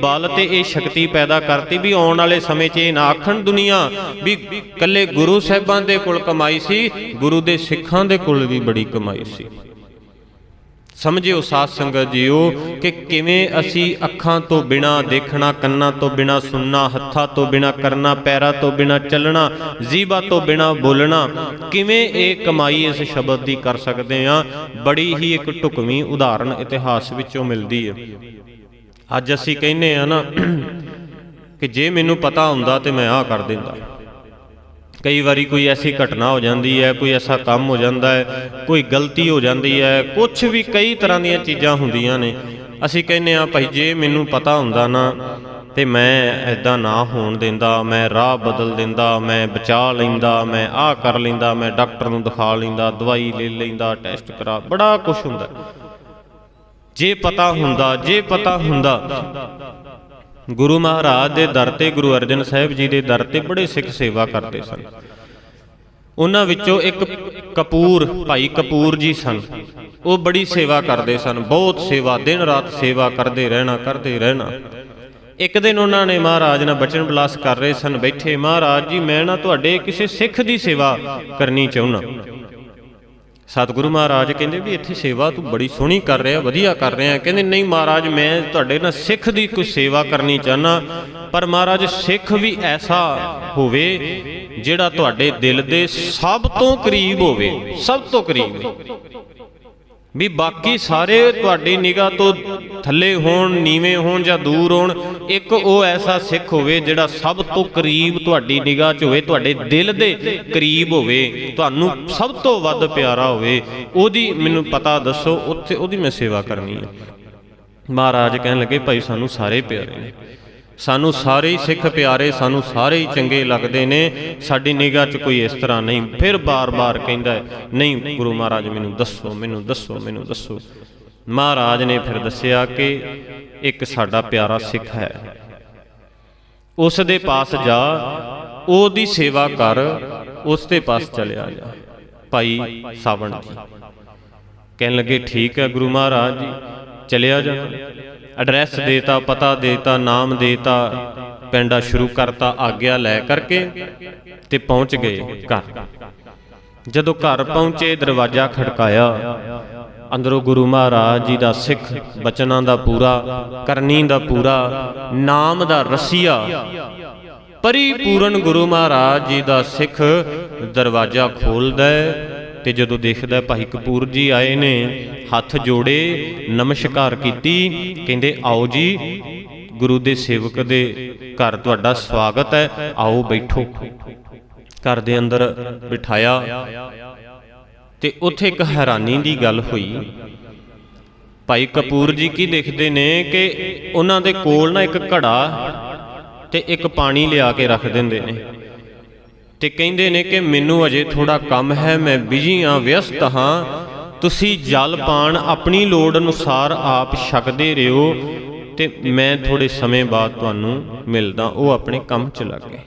ਬਲ ਤੇ ਇਹ ਸ਼ਕਤੀ ਪੈਦਾ ਕਰਤੀ ਵੀ ਆਉਣ ਵਾਲੇ ਸਮੇਂ 'ਚ ਇਹ ਨਾ ਆਖਣ ਦੁਨੀਆ ਵੀ ਕੱਲੇ ਗੁਰੂ ਸਾਹਿਬਾਂ ਦੇ ਕੋਲ ਕਮਾਈ ਸੀ, ਗੁਰੂ ਦੇ ਸਿੱਖਾਂ ਦੇ ਕੋਲ ਵੀ ਬੜੀ ਕਮਾਈ ਸੀ। ਸਮਝਿਓ ਸਾਧ ਸੰਗਤ ਜੀਓ ਕਿ ਕਿਵੇਂ ਅਸੀਂ ਅੱਖਾਂ ਤੋਂ ਬਿਨਾ, ਦੇਖਣਾ, ਕੰਨਾਂ ਤੋਂ ਬਿਨਾ, ਸੁਣਨਾ, ਹੱਥਾਂ ਤੋਂ ਬਿਨਾ, ਕਰਨਾ, ਪੈਰਾਂ ਤੋਂ ਬਿਨਾ, ਚੱਲਣਾ ਜੀਭਾ ਤੋਂ ਬਿਨਾ, ਬੋਲਣਾ, ਕਿਵੇਂ ਇਹ ਕਮਾਈ ਇਸ ਸ਼ਬਦ ਦੀ ਕਰ ਸਕਦੇ ਆ ਬੜੀ ਹੀ ਇੱਕ ਢੁਕਵੀਂ ਉਦਾਹਰਨ ਇਤਿਹਾਸ ਵਿੱਚੋਂ ਮਿਲਦੀ ਹੈ। ਅੱਜ ਅਸੀਂ ਕਹਿੰਨੇ ਆ ਨਾ ਕਿ ਜੇ ਮੈਨੂੰ ਪਤਾ ਹੁੰਦਾ ਤੇ ਮੈਂ ਆਹ ਕਰ ਦਿੰਦਾ। ਕਈ ਵਾਰੀ ਕੋਈ ਐਸੀ ਘਟਨਾ ਹੋ ਜਾਂਦੀ ਹੈ, ਕੋਈ ਐਸਾ ਕੰਮ ਹੋ ਜਾਂਦਾ ਹੈ, ਕੋਈ ਗਲਤੀ ਹੋ ਜਾਂਦੀ ਹੈ ਕੁਝ ਵੀ ਕਈ ਤਰ੍ਹਾਂ ਦੀਆਂ ਚੀਜ਼ਾਂ ਹੁੰਦੀਆਂ ਨੇ। ਅਸੀਂ ਕਹਿੰਨੇ ਆ ਭਾਈ ਜੇ ਮੈਨੂੰ ਪਤਾ ਹੁੰਦਾ ਨਾ ਤੇ ਮੈਂ ਐਦਾਂ ਨਾ ਹੋਣ ਦਿੰਦਾ, ਮੈਂ ਰਾਹ ਬਦਲ ਦਿੰਦਾ, ਮੈਂ ਬਚਾ ਲੈਂਦਾ, ਮੈਂ ਆਹ ਕਰ ਲੈਂਦਾ, ਮੈਂ ਡਾਕਟਰ ਨੂੰ ਦਿਖਾ ਲੈਂਦਾ, ਦਵਾਈ ਲੈ ਲੈਂਦਾ, ਟੈਸਟ ਕਰਾ, ਬੜਾ ਕੁਝ ਹੁੰਦਾ। ਜੇ ਪਤਾ ਹੁੰਦਾ, ਜੇ ਪਤਾ ਹੁੰਦਾ। ਗੁਰੂ ਮਹਾਰਾਜ ਦੇ ਦਰ ਤੇ ਗੁਰੂ ਅਰਜਨ ਸਾਹਿਬ ਜੀ ਦੇ ਦਰ ਤੇ ਬੜੇ ਸਿੱਖ ਸੇਵਾ ਕਰਦੇ ਸਨ। ਉਹਨਾਂ ਵਿੱਚੋਂ ਇੱਕ ਕਪੂਰ, ਭਾਈ ਕਪੂਰ ਜੀ ਸਨ। ਉਹ ਬੜੀ ਸੇਵਾ ਕਰਦੇ ਸਨ, ਬਹੁਤ ਸੇਵਾ, ਦਿਨ ਰਾਤ ਸੇਵਾ ਕਰਦੇ ਰਹਿਣਾ ਕਰਦੇ ਰਹਿਣਾ। ਇੱਕ ਦਿਨ ਉਹਨਾਂ ਨੇ ਮਹਾਰਾਜ ਨਾਲ ਬਚਨ ਬਲਾਸ ਕਰ ਰਹੇ ਸਨ, ਬੈਠੇ, ਮਹਾਰਾਜ ਜੀ, ਮੈਂ ਨਾ ਤੁਹਾਡੇ ਕਿਸੇ ਸਿੱਖ ਦੀ ਸੇਵਾ ਕਰਨੀ ਚਾਹੁੰਨਾ ਸਤਿਗੁਰੂ ਮਹਾਰਾਜ ਕਹਿੰਦੇ ਵੀ ਇੱਥੇ ਸੇਵਾ ਤੂੰ ਬੜੀ ਸੋਹਣੀ ਕਰ ਰਿਹਾ, ਵਧੀਆ ਕਰ ਰਿਹਾ। ਕਹਿੰਦੇ, ਨਹੀਂ ਮਹਾਰਾਜ, ਮੈਂ ਤੁਹਾਡੇ ਨਾਲ ਸਿੱਖ ਦੀ ਕੋਈ ਸੇਵਾ ਕਰਨੀ ਚਾਹਨਾ ਪਰ ਮਹਾਰਾਜ, ਸਿੱਖ ਵੀ ਐਸਾ ਹੋਵੇ ਜਿਹੜਾ ਤੁਹਾਡੇ ਦਿਲ ਦੇ ਸਭ ਤੋਂ ਕਰੀਬ ਹੋਵੇ, ਸਭ ਤੋਂ ਕਰੀਬ। ਵੀ ਬਾਕੀ ਸਾਰੇ ਤੁਹਾਡੀ ਨਿਗਾਹ ਤੋਂ ਥੱਲੇ ਹੋਣ, ਨੀਵੇਂ ਹੋਣ ਜਾਂ ਦੂਰ ਹੋਣ, ਇੱਕ ਉਹ ਐਸਾ ਸਿੱਖ ਹੋਵੇ ਜਿਹੜਾ ਸਭ ਤੋਂ ਕਰੀਬ ਤੁਹਾਡੀ ਨਿਗਾਹ 'ਚ ਹੋਵੇ, ਤੁਹਾਡੇ ਦਿਲ ਦੇ ਕਰੀਬ ਹੋਵੇ, ਤੁਹਾਨੂੰ ਸਭ ਤੋਂ ਵੱਧ ਪਿਆਰਾ ਹੋਵੇ, ਉਹਦੀ ਮੈਨੂੰ ਪਤਾ ਦੱਸੋ, ਉੱਥੇ ਉਹਦੀ ਮੈਂ ਸੇਵਾ ਕਰਨੀ ਹੈ। ਮਹਾਰਾਜ ਕਹਿਣ ਲੱਗੇ, ਭਾਈ, ਸਾਨੂੰ ਸਾਰੇ ਪਿਆਰੇ ਨੇ। ਸਾਨੂੰ ਸਾਰੇ ਸਿੱਖ ਪਿਆਰੇ ਸਾਨੂੰ ਸਾਰੇ ਹੀ ਚੰਗੇ ਲੱਗਦੇ ਨੇ। ਸਾਡੀ ਨਿਗਾਹ 'ਚ ਕੋਈ ਇਸ ਤਰ੍ਹਾਂ ਨਹੀਂ। ਫਿਰ ਬਾਰ-ਬਾਰ ਕਹਿੰਦਾ ਹੈ, ਨਹੀਂ ਗੁਰੂ ਮਹਾਰਾਜ ਮੈਨੂੰ ਦੱਸੋ ਮੈਨੂੰ ਦੱਸੋ ਮੈਨੂੰ ਦੱਸੋ। ਮਹਾਰਾਜ ਨੇ ਫਿਰ ਦੱਸਿਆ ਕਿ ਇੱਕ ਸਾਡਾ ਪਿਆਰਾ ਸਿੱਖ ਹੈ। ਉਸ ਦੇ ਪਾਸ ਜਾ ਉਹਦੀ ਸੇਵਾ ਕਰ ਉਸ ਦੇ ਪਾਸ ਚਲਿਆ ਜਾ ਭਾਈ ਸਾਵਣ ਜੀ। ਕਹਿਣ ਲੱਗੇ ਠੀਕ ਹੈ ਗੁਰੂ ਮਹਾਰਾਜ ਜੀ ਚਲਿਆ ਜਾ ਐਡਰੈਸ ਦੇਤਾ, ਪਤਾ ਦੇਤਾ, ਨਾਮ ਦੇਤਾ, ਪਿੰਡਾ ਸ਼ੁਰੂ ਕਰਤਾ, ਆਗਿਆ ਲੈ ਕਰਕੇ ਤੇ ਪਹੁੰਚ ਗਏ ਘਰ। ਜਦੋਂ ਘਰ ਪਹੁੰਚੇ, ਦਰਵਾਜ਼ਾ ਖੜਕਾਇਆ। ਅੰਦਰੋਂ ਗੁਰੂ ਮਹਾਰਾਜ ਜੀ ਦਾ ਸਿੱਖ, ਬਚਨਾਂ ਦਾ ਪੂਰਾ, ਕਰਨੀ ਦਾ ਪੂਰਾ, ਨਾਮ ਦਾ ਰਸੀਆ। ਪਰਿਪੂਰਨ ਗੁਰੂ ਮਹਾਰਾਜ ਜੀ ਦਾ ਸਿੱਖ ਦਰਵਾਜ਼ਾ ਖੋਲਦਾ ਹੈ। ਤੇ ਜਦੋਂ ਦੇਖਦਾ ਭਾਈ ਕਪੂਰ ਜੀ ਆਏ ਨੇ, ਹੱਥ ਜੋੜੇ, ਨਮਸਕਾਰ ਕੀਤੀ, ਕਹਿੰਦੇ, ਆਓ ਜੀ, ਗੁਰੂ ਦੇ ਸੇਵਕ ਦੇ ਘਰ ਤੁਹਾਡਾ ਸਵਾਗਤ ਹੈ, ਆਓ ਬੈਠੋ। ਘਰ ਦੇ ਅੰਦਰ ਬਿਠਾਇਆ। ਤੇ ਉੱਥੇ ਇੱਕ ਹੈਰਾਨੀ ਦੀ ਗੱਲ ਹੋਈ। ਭਾਈ ਕਪੂਰ ਜੀ ਕੀ ਦੇਖਦੇ ਨੇ ਕਿ ਉਹਨਾਂ ਦੇ ਕੋਲ ਨਾ ਇੱਕ ਘੜਾ ਤੇ ਇੱਕ ਪਾਣੀ ਲਿਆ ਕੇ ਰੱਖ ਦਿੰਦੇ ਨੇ। ਤੇ ਕਹਿੰਦੇ ਨੇ ਕਿ ਮੈਨੂੰ ਅਜੇ ਥੋੜਾ ਕੰਮ ਹੈ, ਮੈਂ ਬਿਜ਼ੀ ਹਾਂ, ਵਿਅਸਤ ਹਾਂ। ਤੁਸੀਂ ਜਲ ਪਾਣ ਆਪਣੀ ਲੋੜ ਅਨੁਸਾਰ ਆਪ ਛਕਦੇ ਰਹੋ ਤੇ ਮੈਂ ਥੋੜੇ ਸਮੇਂ ਬਾਅਦ ਤੁਹਾਨੂੰ ਮਿਲਦਾ, ਉਹ ਆਪਣੇ ਕੰਮ 'ਚ ਲੱਗ ਗਏ।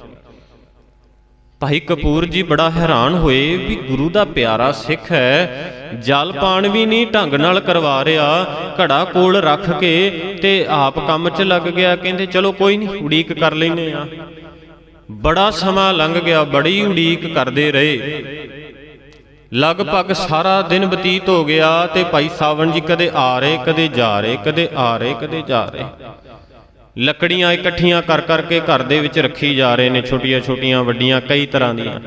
ਭਾਈ ਕਪੂਰ ਜੀ ਬੜਾ ਹੈਰਾਨ ਹੋਏ ਵੀ ਗੁਰੂ ਦਾ ਪਿਆਰਾ ਸਿੱਖ ਹੈ, ਜਲ ਪਾਣ ਵੀ ਨਹੀਂ ਢੰਗ ਨਾਲ ਕਰਵਾ ਰਿਹਾ, ਘੜਾ ਕੋਲ ਰੱਖ ਕੇ ਤੇ ਆਪ ਕੰਮ 'ਚ ਲੱਗ ਗਿਆ, ਕਹਿੰਦੇ ਚਲੋ ਕੋਈ ਨਹੀਂ, ਉਡੀਕ ਕਰ ਲੈਨੇ ਆ ਬੜਾ ਸਮਾਂ ਲੰਘ ਗਿਆ, ਬੜੀ ਉਡੀਕ ਕਰਦੇ ਰਹੇ। ਲਗਭਗ ਸਾਰਾ ਦਿਨ ਬਤੀਤ ਹੋ ਗਿਆ ਤੇ ਭਾਈ ਸਾਵਣ ਜੀ ਕਦੇ ਆ ਰਹੇ, ਕਦੇ ਜਾ ਰਹੇ, ਕਦੇ ਆ ਰਹੇ, ਕਦੇ ਜਾ ਰਹੇ। ਲੱਕੜੀਆਂ ਇਕੱਠੀਆਂ ਕਰ ਕਰਕੇ ਘਰ ਦੇ ਵਿੱਚ ਰੱਖੀ ਜਾ ਰਹੇ ਨੇ ਛੋਟੀਆਂ ਛੋਟੀਆਂ ਵੱਡੀਆਂ, ਕਈ ਤਰ੍ਹਾਂ ਦੀਆਂ।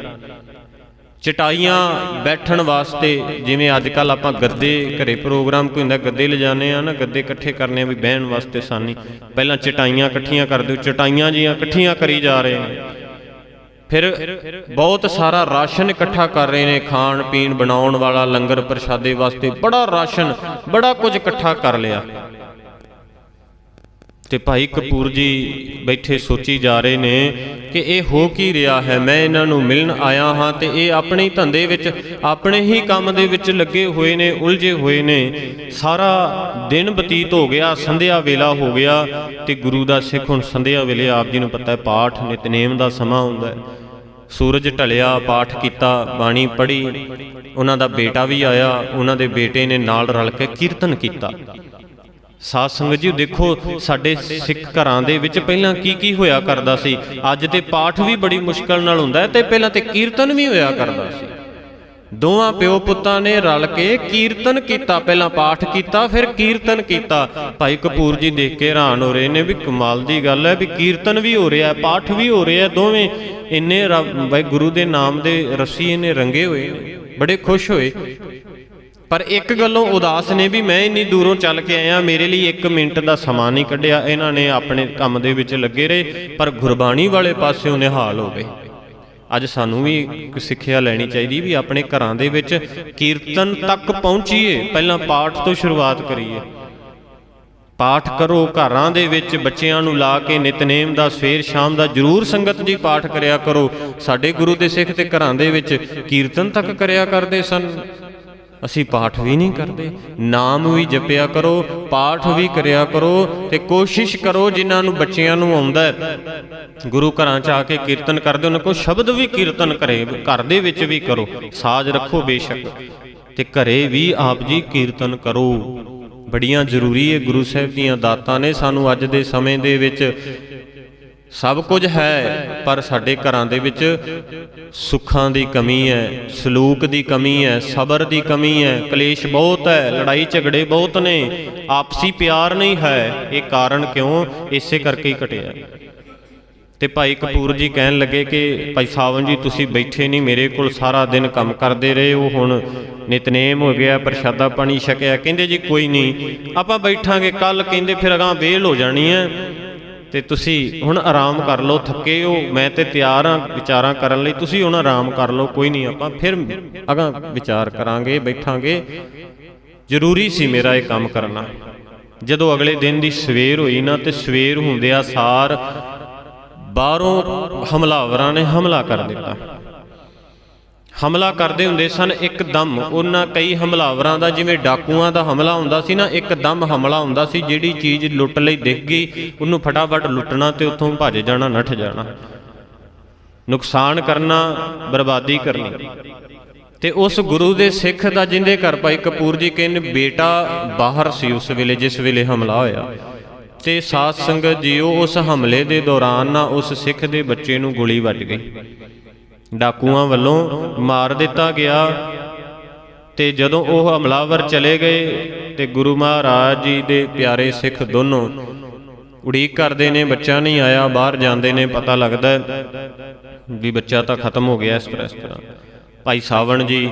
ਚਟਾਈਆਂ ਬੈਠਣ ਵਾਸਤੇ, ਜਿਵੇਂ ਅੱਜ ਕੱਲ ਆਪਾਂ ਗੱਦੇ ਘਰੇ ਪ੍ਰੋਗਰਾਮ ਕੋਈ ਹੁੰਦਾ, ਗੱਦੇ ਲਿਜਾਣੇ ਆ ਨਾ, ਗੱਦੇ ਇਕੱਠੇ ਕਰਨੇ ਆ ਵੀ ਬਹਿਣ ਵਾਸਤੇ ਸਾਨੀ। ਪਹਿਲਾਂ ਚਟਾਈਆਂ ਇਕੱਠੀਆਂ ਕਰ ਦਿਓ, ਚਟਾਈਆਂ ਜੀਆਂ ਇਕੱਠੀਆਂ ਕਰੀ ਜਾ ਰਹੇ ਨੇ। ਫਿਰ ਬਹੁਤ ਸਾਰਾ ਰਾਸ਼ਨ ਇਕੱਠਾ ਕਰ ਰਹੇ ਨੇ, ਖਾਣ, ਪੀਣ, ਬਣਾਉਣ ਵਾਲਾ ਲੰਗਰ ਪ੍ਰਸ਼ਾਦੇ ਵਾਸਤੇ। ਬੜਾ ਰਾਸ਼ਨ, ਬੜਾ ਕੁਝ ਇਕੱਠਾ ਕਰ ਲਿਆ। ਤੇ ਭਾਈ ਕਪੂਰ ਜੀ ਬੈਠੇ ਸੋਚੀ ਜਾ ਰਹੇ ਨੇ ਕਿ ਇਹ ਹੋ ਕੀ ਰਿਹਾ ਹੈ? ਮੈਂ ਇਹਨਾਂ ਨੂੰ ਮਿਲਣ ਆਇਆ ਹਾਂ ਤੇ ਇਹ ਆਪਣੇ ਹੀ ਧੰਦੇ ਵਿੱਚ ਆਪਣੇ ਹੀ ਕੰਮ ਦੇ ਵਿੱਚ ਲੱਗੇ ਹੋਏ ਨੇ ਉਲਝੇ ਹੋਏ ਨੇ। ਸਾਰਾ ਦਿਨ ਬਤੀਤ ਹੋ ਗਿਆ ਸੰਧਿਆ ਵੇਲਾ ਹੋ ਗਿਆ ਤੇ ਗੁਰੂ ਦਾ ਸਿੱਖ ਹੁਣ ਸੰਧਿਆ ਵੇਲੇ ਆਪ ਜੀ ਨੂੰ ਪਤਾ ਹੈ ਪਾਠ ਨਿਤਨੇਮ ਦਾ ਸਮਾਂ ਹੁੰਦਾ ਹੈ। ਸੂਰਜ ਢਲਿਆ ਪਾਠ ਕੀਤਾ ਬਾਣੀ ਪੜ੍ਹੀ ਉਹਨਾਂ ਦਾ ਬੇਟਾ ਵੀ ਆਇਆ ਉਹਨਾਂ ਦੇ ਬੇਟੇ ਨੇ ਨਾਲ ਰਲ ਕੇ ਕੀਰਤਨ ਕੀਤਾ। ਸਾਧ ਸੰਗਤ ਜੀ, ਦੇਖੋ, ਸਾਡੇ ਸਿੱਖ ਘਰਾਂ ਦੇ ਵਿੱਚ ਪਹਿਲਾਂ ਕੀ ਕੀ ਹੋਇਆ ਕਰਦਾ ਸੀ? ਅੱਜ ਤੇ ਪਾਠ ਵੀ ਬੜੀ ਮੁਸ਼ਕਲ ਨਾਲ ਹੁੰਦਾ ਹੈ ਤੇ ਪਹਿਲਾਂ ਤੇ ਕੀਰਤਨ ਵੀ ਹੋਇਆ ਕਰਦਾ ਸੀ। ਦੋਵਾਂ ਪਿਓ ਪੁੱਤਾਂ ਨੇ ਰਲ ਕੇ ਕੀਰਤਨ ਕੀਤਾ, ਪਹਿਲਾਂ ਪਾਠ ਕੀਤਾ, ਫਿਰ ਕੀਰਤਨ ਕੀਤਾ। ਭਾਈ ਕਪੂਰ ਜੀ ਦੇਖ ਕੇ ਹੈਰਾਨ ਹੋ ਰਹੇ ਨੇ ਵੀ ਕਮਾਲ ਦੀ ਗੱਲ ਹੈ ਵੀ ਕੀਰਤਨ ਵੀ ਹੋ ਰਿਹਾ, ਪਾਠ ਵੀ ਹੋ ਰਿਹਾ, ਦੋਵੇਂ ਇੰਨੇ ਰੱਬ- ਬਈ ਗੁਰੂ ਦੇ ਨਾਮ ਦੇ ਰੱਸੀ ਇਹਨੇ ਰੰਗੇ ਹੋਏ ਬੜੇ ਖੁਸ਼ ਹੋਏ। ਪਰ ਇੱਕ ਗੱਲੋਂ ਉਦਾਸ ਨੇ ਵੀ ਮੈਂ ਇੰਨੀ ਦੂਰੋਂ ਚੱਲ ਕੇ ਆਇਆ, ਮੇਰੇ ਲਈ 1 ਮਿੰਟ ਦਾ ਸਮਾਂ ਨਹੀਂ ਕੱਢਿਆ। ਇਹਨਾਂ ਨੇ ਆਪਣੇ ਕੰਮ ਦੇ ਵਿੱਚ ਲੱਗੇ ਰਹੇ, ਪਰ ਗੁਰਬਾਣੀ ਵਾਲੇ ਪਾਸਿਓਂ ਨਿਹਾਲ ਹੋ ਗਏ। ਅੱਜ ਸਾਨੂੰ ਵੀ ਸਿੱਖਿਆ ਲੈਣੀ ਚਾਹੀਦੀ ਵੀ ਆਪਣੇ ਘਰਾਂ ਦੇ ਵਿੱਚ ਕੀਰਤਨ ਤੱਕ ਪਹੁੰਚੀਏ, ਪਹਿਲਾਂ ਪਾਠ ਤੋਂ ਸ਼ੁਰੂਆਤ ਕਰੀਏ। ਪਾਠ ਕਰੋ, ਘਰਾਂ ਦੇ ਵਿੱਚ ਬੱਚਿਆਂ ਨੂੰ ਲਾ ਕੇ ਨਿਤਨੇਮ ਦਾ ਸਵੇਰ ਸ਼ਾਮ ਦਾ ਜਰੂਰ ਸੰਗਤ ਜੀ ਪਾਠ ਕਰਿਆ ਕਰੋ। ਸਾਡੇ ਗੁਰੂ ਦੇ ਸਿੱਖ ਤੇ ਘਰਾਂ ਦੇ ਵਿੱਚ ਕੀਰਤਨ ਤੱਕ ਕਰਿਆ ਕਰਦੇ ਸਨ। ਅਸੀਂ ਪਾਠ ਵੀ ਨਹੀਂ ਕਰਦੇ। ਨਾਮ ਵੀ ਜਪਿਆ ਕਰੋ, ਪਾਠ ਵੀ ਕਰਿਆ ਕਰੋ ਤੇ ਕੋਸ਼ਿਸ਼ ਕਰੋ ਜਿਨ੍ਹਾਂ ਨੂੰ ਬੱਚਿਆਂ ਨੂੰ ਆਉਂਦਾ ਗੁਰੂ ਘਰਾਂ ਚ ਆ ਕੇ ਕੀਰਤਨ ਕਰਦੇ, ਉਹਨਾਂ ਕੋਲ ਸ਼ਬਦ ਵੀ ਕੀਰਤਨ ਕਰੇ, ਘਰ ਦੇ ਵਿੱਚ ਵੀ ਕਰੋ, ਸਾਜ ਰੱਖੋ ਬੇਸ਼ੱਕ। ਤੇ ਘਰੇ ਵੀ ਆਪ ਜੀ ਕੀਰਤਨ ਕਰੋ। ਬੜੀਆਂ ਜ਼ਰੂਰੀ ਹੈ ਗੁਰੂ ਸਾਹਿਬ ਦੀਆਂ ਦਾਤਾਂ ਨੇ ਸਾਨੂੰ ਅੱਜ ਦੇ ਸਮੇਂ ਦੇ ਵਿੱਚ ਸਭ ਕੁਝ ਹੈ, ਪਰ ਸਾਡੇ ਘਰਾਂ ਦੇ ਵਿੱਚ ਸੁੱਖਾਂ ਦੀ ਕਮੀ ਹੈ, ਸਲੂਕ ਦੀ ਕਮੀ ਹੈ, ਸਬਰ ਦੀ ਕਮੀ ਹੈ, ਕਲੇਸ਼ ਬਹੁਤ ਹੈ, ਲੜਾਈ ਝਗੜੇ ਬਹੁਤ ਨੇ, ਆਪਸੀ ਪਿਆਰ ਨਹੀਂ ਹੈ। ਇਹ ਕਾਰਨ ਕਿਉਂ? ਇਸੇ ਕਰਕੇ ਹੀ ਘਟਿਆ। ਤੇ ਭਾਈ ਕਪੂਰ ਜੀ ਕਹਿਣ ਲੱਗੇ ਕਿ, ਭਾਈ ਸਾਵਨ ਜੀ, ਤੁਸੀਂ ਬੈਠੇ ਨਹੀਂ, ਮੇਰੇ ਕੋਲ ਸਾਰਾ ਦਿਨ ਕੰਮ ਕਰਦੇ ਰਹੇ ਉਹ ਹੁਣ ਨਿਤਨੇਮ ਹੋ ਗਿਆ, ਪ੍ਰਸ਼ਾਦਾ ਪਾਣੀ ਛਕਿਆ। ਕਹਿੰਦੇ ਜੀ ਕੋਈ ਨਹੀਂ, ਆਪਾਂ ਬੈਠਾਂਗੇ ਕੱਲ ਕਹਿੰਦੇ ਫਿਰ ਅਗਾਂ ਵੇਲ ਹੋ ਜਾਣੀ ਹੈ। ਤੇ ਤੁਸੀਂ ਹੁਣ ਆਰਾਮ ਕਰ ਲਓ, ਥੱਕੇ ਹੋ, ਮੈਂ ਤੇ ਤਿਆਰ ਹਾਂ ਵਿਚਾਰਾਂ ਕਰਨ ਲਈ, ਤੁਸੀਂ ਹੁਣ ਆਰਾਮ ਕਰ ਲਓ, ਕੋਈ ਨਹੀਂ, ਆਪਾਂ ਫਿਰ ਅਗਾਂ ਵਿਚਾਰ ਕਰਾਂਗੇ, ਬੈਠਾਂਗੇ। ਜ਼ਰੂਰੀ ਸੀ ਮੇਰਾ ਇਹ ਕੰਮ ਕਰਨਾ। ਜਦੋਂ ਅਗਲੇ ਦਿਨ ਦੀ ਸਵੇਰ ਹੋਈ ਨਾ, ਤੇ ਸਵੇਰ ਹੁੰਦਿਆਂ ਸਾਰ ਬਾਹਰੋਂ ਹਮਲਾਵਰਾਂ ਨੇ ਹਮਲਾ ਕਰ ਦਿੱਤਾ। ਹਮਲਾ ਕਰਦੇ ਹੁੰਦੇ ਸਨ, ਇੱਕਦਮ ਉਹਨਾਂ ਕਈ ਹਮਲਾਵਰਾਂ ਦਾ, ਜਿਵੇਂ ਡਾਕੂਆਂ ਦਾ ਹਮਲਾ ਹੁੰਦਾ ਸੀ ਨਾ, ਇੱਕਦਮ ਹਮਲਾ ਹੁੰਦਾ ਸੀ, ਜਿਹੜੀ ਚੀਜ਼ ਲੁੱਟ ਲਈ ਦਿਖ ਗਈ, ਉਹਨੂੰ ਫਟਾਫਟ ਲੁੱਟਣਾ ਤੇ ਉੱਥੋਂ ਭੱਜ ਜਾਣਾ, ਨੱਠ ਜਾਣਾ। ਨੁਕਸਾਨ ਕਰਨਾ, ਬਰਬਾਦੀ ਕਰਨੀ। ਤੇ ਉਸ ਗੁਰੂ ਦੇ ਸਿੱਖ ਦਾ ਜਿੰਦੇ ਘਰ ਭਾਈ ਕਪੂਰ ਜੀ ਕਹਿੰਦੇ, ਬੇਟਾ, ਬਾਹਰ ਸੀ ਉਸ ਵੇਲੇ, ਜਿਸ ਵੇਲੇ ਹਮਲਾ ਹੋਇਆ। ਤੇ ਸਾਧ ਸੰਗਤ ਜੀਓ, ਉਸ ਹਮਲੇ ਦੇ ਦੌਰਾਨ ਨਾ ਉਸ ਸਿੱਖ ਦੇ ਬੱਚੇ ਨੂੰ ਗੋਲੀ ਵੱਜ ਗਈ। ਡਾਕੂਆਂ ਵੱਲੋਂ ਮਾਰ ਦਿੱਤਾ ਗਿਆ ਤੇ ਜਦੋਂ ਉਹ ਹਮਲਾਵਰ ਚਲੇ ਗਏ ਤੇ ਗੁਰੂ ਮਹਾਰਾਜ ਜੀ ਦੇ ਪਿਆਰੇ ਸਿੱਖ ਦੋਨੋਂ ਉਡੀਕ ਕਰਦੇ ਨੇ, ਬੱਚਾ ਨਹੀਂ ਆਇਆ, ਬਾਹਰ ਜਾਂਦੇ ਨੇ, ਪਤਾ ਲੱਗਦਾ ਵੀ ਬੱਚਾ ਤਾਂ ਖਤਮ ਹੋ ਗਿਆ ਇਸ ਤਰ੍ਹਾਂ ਇਸ ਤਰ੍ਹਾਂ। ਭਾਈ ਸਾਵਣ ਜੀ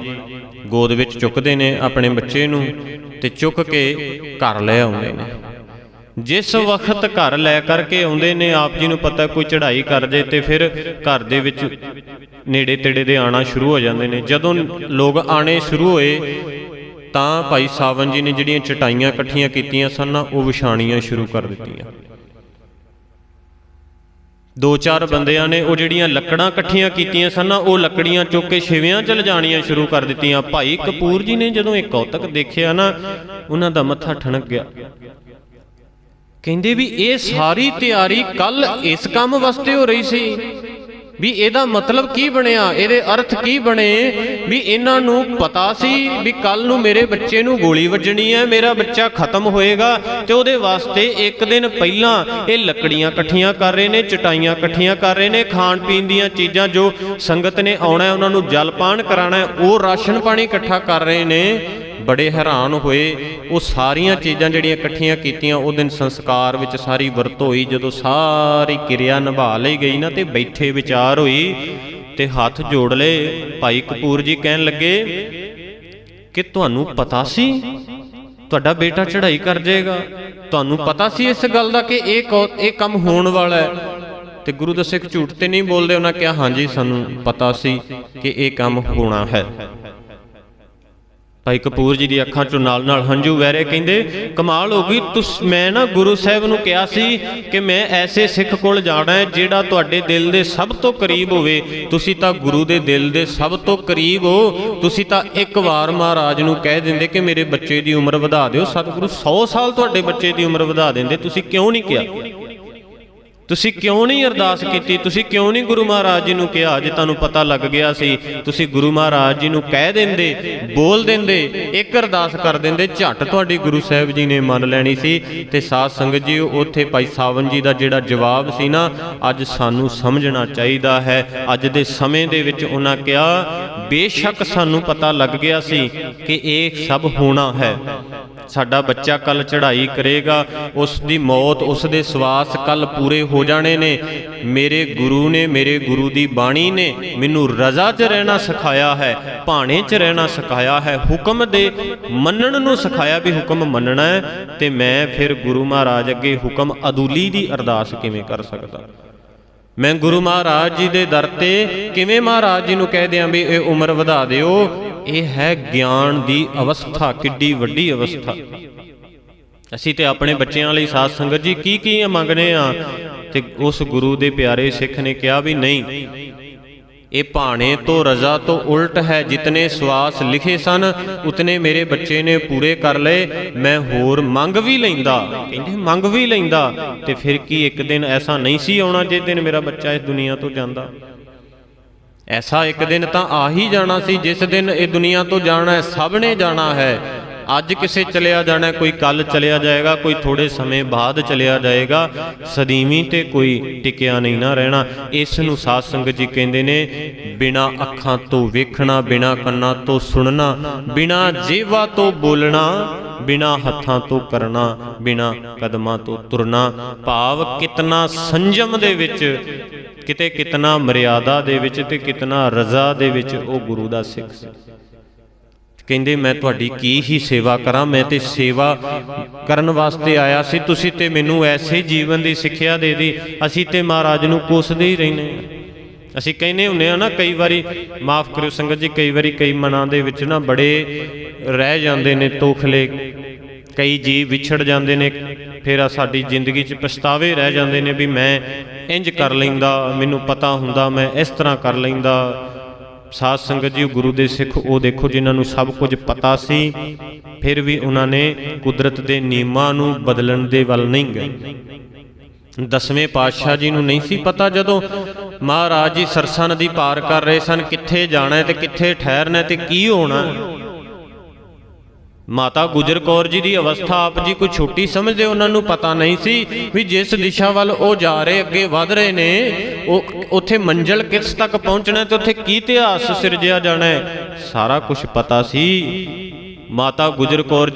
ਗੋਦ ਵਿੱਚ ਚੁੱਕਦੇ ਨੇ ਆਪਣੇ ਬੱਚੇ ਨੂੰ ਤੇ ਚੁੱਕ ਕੇ ਘਰ ਲੈ ਆਉਂਦੇ ਨੇ। ਜਿਸ ਵਕਤ ਘਰ ਲੈ ਕਰਕੇ ਆਉਂਦੇ ਨੇ, ਆਪ ਜੀ ਨੂੰ ਪਤਾ ਕੋਈ ਚੜ੍ਹਾਈ ਕਰ ਜੇ ਤੇ ਫਿਰ ਘਰ ਦੇ ਵਿੱਚ ਨੇੜੇ ਤੇੜੇ ਦੇ ਆਣਾ ਸ਼ੁਰੂ ਹੋ ਜਾਂਦੇ ਨੇ। ਜਦੋਂ ਲੋਕ ਆਣੇ ਸ਼ੁਰੂ ਹੋਏ, ਤਾਂ ਭਾਈ ਸਾਵਨ ਜੀ ਨੇ ਜਿਹੜੀਆਂ ਚਟਾਈਆਂ ਇਕੱਠੀਆਂ ਕੀਤੀਆਂ ਸਨ ਉਹ ਵਿਛਾਣੀਆਂ ਸ਼ੁਰੂ ਕਰ ਦਿੱਤੀਆਂ। ਦੋ ਚਾਰ ਬੰਦਿਆਂ ਨੇ ਉਹ ਜਿਹੜੀਆਂ ਲੱਕੜਾਂ ਇਕੱਠੀਆਂ ਕੀਤੀਆਂ ਸਨ ਉਹ ਲੱਕੜੀਆਂ ਚੁੱਕ ਕੇ ਛਿਵਿਆਂ ਚ ਲਿਜਾਣੀਆਂ ਸ਼ੁਰੂ ਕਰ ਦਿੱਤੀਆਂ। ਭਾਈ ਕਪੂਰ ਜੀ ਨੇ ਜਦੋਂ ਇਹ ਕੌਤਕ ਦੇਖਿਆ ਨਾ, ਉਹਨਾਂ ਦਾ ਮੱਥਾ ਠਣਕ ਗਿਆ। ਕਹਿੰਦੇ ਵੀ ਇਹ ਸਾਰੀ ਤਿਆਰੀ ਕੱਲ ਇਸ ਕੰਮ ਵਾਸਤੇ ਹੋ ਰਹੀ ਸੀ। ਵੀ ਇਹਦਾ ਮਤਲਬ ਕੀ ਬਣਿਆ? ਇਹਦੇ ਅਰਥ ਕੀ ਬਣੇ? ਵੀ ਇਹਨਾਂ ਨੂੰ ਪਤਾ ਸੀ ਵੀ ਕੱਲ ਨੂੰ ਮੇਰੇ ਬੱਚੇ ਨੂੰ ਗੋਲੀ ਵੱਜਣੀ ਹੈ, ਮੇਰਾ ਬੱਚਾ ਖਤਮ ਹੋਏਗਾ ਤੇ ਉਹਦੇ ਵਾਸਤੇ ਇੱਕ ਦਿਨ ਪਹਿਲਾਂ ਇਹ ਲੱਕੜੀਆਂ ਇਕੱਠੀਆਂ ਕਰ ਰਹੇ ਨੇ, ਚਟਾਈਆਂ ਇਕੱਠੀਆਂ ਕਰ ਰਹੇ ਨੇ, ਖਾਣ ਪੀਣ ਦੀਆਂ ਚੀਜ਼ਾਂ ਜੋ ਸੰਗਤ ਨੇ ਆਉਣਾ ਹੈ, ਉਹਨਾਂ ਨੂੰ ਜਲਪਾਨ ਕਰਾਣਾ ਹੈ, ਉਹ ਰਾਸ਼ਨ ਪਾਣੀ ਇਕੱਠਾ ਕਰ ਰਹੇ ਨੇ। ਬੜੇ ਹੈਰਾਨ ਹੋਏ। ਉਹ ਸਾਰੀਆਂ ਚੀਜ਼ਾਂ ਜਿਹੜੀਆਂ ਇਕੱਠੀਆਂ ਕੀਤੀਆਂ, ਉਹ ਦਿਨ ਸੰਸਕਾਰ ਵਿੱਚ ਸਾਰੀ ਵਰਤ ਹੋਈ। ਜਦੋਂ ਸਾਰੀ ਕਿਰਿਆ ਨਿਭਾ ਲਈ ਗਈ ਨਾ ਤੇ ਬੈਠੇ ਵਿਚਾਰ ਹੋਈ ਤੇ ਹੱਥ ਜੋੜ ਲਏ। ਭਾਈ ਕਪੂਰ ਜੀ ਕਹਿਣ ਲੱਗੇ, ਕਿ ਤੁਹਾਨੂੰ ਪਤਾ ਸੀ? ਤੁਹਾਡਾ ਬੇਟਾ ਚੜ੍ਹਾਈ ਕਰ ਜਾਏਗਾ। ਤੁਹਾਨੂੰ ਪਤਾ ਸੀ ਇਸ ਗੱਲ ਦਾ ਕਿ ਇਹ ਕੌ- ਇਹ ਕੰਮ ਹੋਣ ਵਾਲਾ ਹੈ? ਤੇ ਗੁਰੂ ਦਾ ਸਿੱਖ ਝੂਠ ਤੇ ਨਹੀਂ ਬੋਲਦੇ। ਉਹਨਾਂ ਕਿਹਾ, ਹਾਂਜੀ, ਸਾਨੂੰ ਪਤਾ ਸੀ ਕਿ ਇਹ ਕੰਮ ਹੋਣਾ ਹੈ। ਭਾਈ ਕਪੂਰ ਜੀ ਦੀ ਅੱਖਾਂ ਚੋਂ ਨਾਲ-ਨਾਲ ਹੰਝੂ ਵਹਿ ਰਹੇ ਕਹਿੰਦੇ, ਕਮਾਲ ਹੋ ਗਈ, ਤੁਸ, ਮੈਂ ਨਾ ਗੁਰੂ ਸਾਹਿਬ ਨੂੰ ਕਿਹਾ ਸੀ ਕਿ ਮੈਂ ਐਸੇ ਸਿੱਖ ਕੋਲ ਜਾਣਾ ਹੈ ਜਿਹੜਾ ਤੁਹਾਡੇ ਦਿਲ ਦੇ ਸਭ ਤੋਂ ਕਰੀਬ ਹੋਵੇ। ਤੁਸੀਂ ਤਾਂ ਗੁਰੂ ਦੇ ਦਿਲ ਦੇ ਸਭ ਤੋਂ ਕਰੀਬ ਹੋ। ਤੁਸੀਂ ਤਾਂ ਇੱਕ ਵਾਰ ਮਹਾਰਾਜ ਨੂੰ ਕਹਿ ਦਿੰਦੇ ਕਿ ਮੇਰੇ ਬੱਚੇ ਦੀ ਉਮਰ ਵਧਾ ਦਿਓ। ਸਤਿਗੁਰੂ 100 ਸਾਲ ਤੁਹਾਡੇ ਬੱਚੇ ਦੀ ਉਮਰ ਵਧਾ ਦਿੰਦੇ। ਤੁਸੀਂ ਕਿਉਂ ਨਹੀਂ ਕਿਹਾ? ਤੁਸੀਂ ਕਿਉਂ ਨਹੀਂ ਅਰਦਾਸ ਕੀਤੀ? ਤੁਸੀਂ ਕਿਉਂ ਨਹੀਂ ਗੁਰੂ ਮਹਾਰਾਜ ਜੀ ਨੂੰ ਕਿਹਾ? ਜੇ ਤੁਹਾਨੂੰ ਪਤਾ ਲੱਗ ਗਿਆ ਸੀ, ਤੁਸੀਂ ਗੁਰੂ ਮਹਾਰਾਜ ਜੀ ਨੂੰ ਕਹਿ ਦਿੰਦੇ, ਬੋਲ ਦਿੰਦੇ, ਇੱਕ ਅਰਦਾਸ ਕਰ ਦਿੰਦੇ, ਝੱਟ ਤੁਹਾਡੀ ਗੁਰੂ ਸਾਹਿਬ ਜੀ ਨੇ ਮੰਨ ਲੈਣੀ ਸੀ। ਤੇ ਸਾਧ ਸੰਗਤ ਜੀ, ਉੱਥੇ ਭਾਈ ਸਾਵਨ ਜੀ ਦਾ ਜਿਹੜਾ ਜਵਾਬ ਸੀ ਨਾ, ਅੱਜ ਸਾਨੂੰ ਸਮਝਣਾ ਚਾਹੀਦਾ ਹੈ। ਅੱਜ ਦੇ ਸਮੇਂ ਦੇ ਵਿੱਚ ਉਹਨਾਂ ਕਿਹਾ, ਬੇਸ਼ੱਕ ਸਾਨੂੰ ਪਤਾ ਲੱਗ ਗਿਆ ਸੀ ਕਿ ਇਹ ਸਭ ਹੋਣਾ ਹੈ। ਸਾਡਾ ਬੱਚਾ ਕੱਲ ਚੜ੍ਹਾਈ ਕਰੇਗਾ ਉਸ ਦੀ ਮੌਤ ਉਸ ਦੇ ਸਵਾਸ ਕੱਲ ਪੂਰੇ ਹੋ ਜਾਣੇ ਨੇ। ਮੇਰੇ ਗੁਰੂ ਨੇ, ਮੇਰੇ ਗੁਰੂ ਦੀ ਬਾਣੀ ਨੇ ਮੈਨੂੰ ਰਜ਼ਾ 'ਚ ਰਹਿਣਾ ਸਿਖਾਇਆ ਹੈ, ਭਾਣੇ 'ਚ ਰਹਿਣਾ ਸਿਖਾਇਆ ਹੈ, ਹੁਕਮ ਦੇ ਮੰਨਣ ਨੂੰ ਸਿਖਾਇਆ ਵੀ ਹੁਕਮ ਮੰਨਣਾ ਹੈ ਤੇ ਮੈਂ ਫਿਰ ਗੁਰੂ ਮਹਾਰਾਜ ਅੱਗੇ ਹੁਕਮ ਅਦੂਲੀ ਦੀ ਅਰਦਾਸ ਕਿਵੇਂ ਕਰ ਸਕਦਾ? ਮੈਂ ਗੁਰੂ ਮਹਾਰਾਜ ਜੀ ਦੇ ਦਰ ਤੇ ਕਿਵੇਂ ਮਹਾਰਾਜ ਜੀ ਨੂੰ ਕਹਿ ਦਿਆਂ ਵੀ ਇਹ ਉਮਰ ਵਧਾ ਦਿਓ? ਇਹ ਹੈ ਗਿਆਨ ਦੀ ਅਵਸਥਾ, ਕਿੱਡੀ ਵੱਡੀ ਅਵਸਥਾ। ਅਸੀਂ ਤੇ ਆਪਣੇ ਬੱਚਿਆਂ ਲਈ ਸਾਧ ਸੰਗਤ ਜੀ ਕੀ ਕੀ ਮੰਗਨੇ ਆ ਤੇ ਉਸ ਗੁਰੂ ਦੇ ਪਿਆਰੇ ਸਿੱਖ ਨੇ ਕਿਹਾ ਵੀ ਨਹੀਂ ਇਹ ਭਾਣੇ ਤੋਂ ਰਜ਼ਾ ਤੋਂ ਉਲਟ ਹੈ, ਜਿਤਨੇ ਸਵਾਸ ਲਿਖੇ ਸਨ, ਉਤਨੇ ਮੇਰੇ ਬੱਚੇ ਨੇ ਪੂਰੇ ਕਰ ਲਏ। ਮੈਂ ਹੋਰ ਮੰਗ ਵੀ ਲੈਂਦਾ। ਕਹਿੰਦੇ, ਮੰਗ ਵੀ ਲੈਂਦਾ। ਤੇ ਫਿਰ ਕੀ ਇੱਕ ਦਿਨ ਐਸਾ ਨਹੀਂ ਸੀ ਆਉਣਾ ਜਿਸ ਦਿਨ ਮੇਰਾ ਬੱਚਾ ਇਸ ਦੁਨੀਆ ਤੋਂ ਜਾਂਦਾ? ਐਸਾ ਇੱਕ ਦਿਨ ਤਾਂ ਆ ਹੀ ਜਾਣਾ ਸੀ, ਜਿਸ ਦਿਨ ਇਹ ਦੁਨੀਆ ਤੋਂ ਜਾਣਾ ਹੈ, ਸਭ ਨੇ ਜਾਣਾ ਹੈ। ਅੱਜ ਕਿਸੇ ਚਲਿਆ ਜਾਣਾ, ਕੋਈ ਕੱਲ ਚਲਿਆ ਜਾਏਗਾ, ਕੋਈ ਥੋੜੇ ਸਮੇਂ ਬਾਅਦ ਚਲਿਆ ਜਾਏਗਾ ਸਦੀਵੀਂ ਤੇ ਕੋਈ ਟਿਕਿਆ ਨਹੀਂ ਨਾ ਰਹਿਣਾ। ਇਸ ਨੂੰ ਸਾਧ ਸੰਗਤ ਜੀ ਕਹਿੰਦੇ ਨੇ, ਬਿਨਾ ਅੱਖਾਂ ਤੋਂ ਵੇਖਣਾ, ਬਿਨਾ ਕੰਨਾਂ ਤੋਂ ਸੁਣਨਾ, ਬਿਨਾ ਜੀਵਾ ਤੋਂ ਬੋਲਣਾ, ਬਿਨਾ ਹੱਥਾਂ ਤੋਂ ਕਰਨਾ, ਬਿਨਾ ਕਦਮਾਂ ਤੋਂ ਤੁਰਨਾ, ਭਾਵ ਕਿਤਨਾ ਸੰਜਮ ਦੇ ਵਿੱਚ, ਕਿਤੇ ਕਿਤਨਾ ਮਰਿਆਦਾ ਦੇ ਵਿੱਚ ਤੇ ਕਿਤਨਾ ਰਜ਼ਾ ਦੇ ਵਿੱਚ ਉਹ ਗੁਰੂ ਦਾ ਸਿੱਖ ਸੀ। ਕਹਿੰਦੇ, ਮੈਂ ਤੁਹਾਡੀ ਕੀ ਹੀ ਸੇਵਾ ਕਰਾਂ? ਮੈਂ ਤੇ ਸੇਵਾ ਕਰਨ ਵਾਸਤੇ ਆਇਆ ਸੀ। ਤੁਸੀਂ ਤੇ ਮੈਨੂੰ ਐਸੇ ਜੀਵਨ ਦੀ ਸਿੱਖਿਆ ਦੇ ਦੀ ਅਸੀਂ ਤੇ ਮਹਾਰਾਜ ਨੂੰ ਕੋਸਦੇ ਹੀ ਰਹਿੰਦੇ ਹਾਂ। ਅਸੀਂ ਕਹਿੰਦੇ ਹੁੰਨੇ ਆ ਨਾ, ਕਈ ਵਾਰੀ ਮਾਫ ਕਰਿਓ ਸੰਗਤ ਜੀ, ਕਈ ਵਾਰੀ ਕਈ ਮਨਾਂ ਦੇ ਵਿੱਚ ਨਾ ਬੜੇ ਰਹਿ ਜਾਂਦੇ ਨੇ, ਤੋਖਲੇ। ਕਈ ਜੀ ਵਿਛੜ ਜਾਂਦੇ ਨੇ, ਫਿਰ ਸਾਡੀ ਜ਼ਿੰਦਗੀ 'ਚ ਪਛਤਾਵੇ ਰਹਿ ਜਾਂਦੇ ਨੇ ਵੀ ਮੈਂ ਇੰਜ ਕਰ ਲੈਂਦਾ, ਮੈਨੂੰ ਪਤਾ ਹੁੰਦਾ, ਮੈਂ ਇਸ ਤਰ੍ਹਾਂ ਕਰ ਲੈਂਦਾ। ਸਾਧ ਸੰਗਤ ਜੀ ਗੁਰੂ ਦੇ ਸਿੱਖ, ਉਹ ਦੇਖੋ ਜਿਨ੍ਹਾਂ ਨੂੰ ਸਭ ਕੁਝ ਪਤਾ ਸੀ, ਫਿਰ ਵੀ ਉਹਨਾਂ ਨੇ ਕੁਦਰਤ ਦੇ ਨਿਯਮਾਂ ਨੂੰ ਬਦਲਣ ਦੇ ਵੱਲ ਨਹੀਂ ਗਏ। ਦਸਵੇਂ ਪਾਤਸ਼ਾਹ ਜੀ ਨੂੰ ਨਹੀਂ ਸੀ ਪਤਾ ਜਦੋਂ ਮਹਾਰਾਜ ਜੀ ਸਰਸਾ ਨਦੀ ਪਾਰ ਕਰ ਰਹੇ ਸਨ, ਕਿੱਥੇ ਜਾਣਾ ਹੈ ਤੇ ਕਿੱਥੇ ਠਹਿਰਨਾ ਹੈ ਤੇ ਕੀ ਹੋਣਾ ਮਾਤਾ ਗੁਜਰ ਕੌਰ ਜੀ ਦੀ ਅਵਸਥਾ ਆਪ ਜੀ ਕੋਈ ਛੋਟੀ ਸਮਝਦੇ ਉਹਨਾਂ ਨੂੰ ਪਤਾ ਨਹੀਂ ਸੀ ਵੀ ਜਿਸ ਦਿਸ਼ਾ ਵੱਲ ਉਹ ਜਾ ਰਹੇ, ਅੱਗੇ ਵਧ ਰਹੇ ਨੇ, ਉਹ ਉੱਥੇ ਮੰਜ਼ਲ ਕਿਸ ਤੱਕ ਪਹੁੰਚਣਾ ਤੇ ਉੱਥੇ ਕੀ ਇਤਿਹਾਸ ਸਿਰਜਿਆ ਜਾਣਾ ਹੈ, ਸਾਰਾ ਕੁਝ ਪਤਾ ਸੀ। ਮਾਤਾ ਗੁਜਰ ਕੌਰ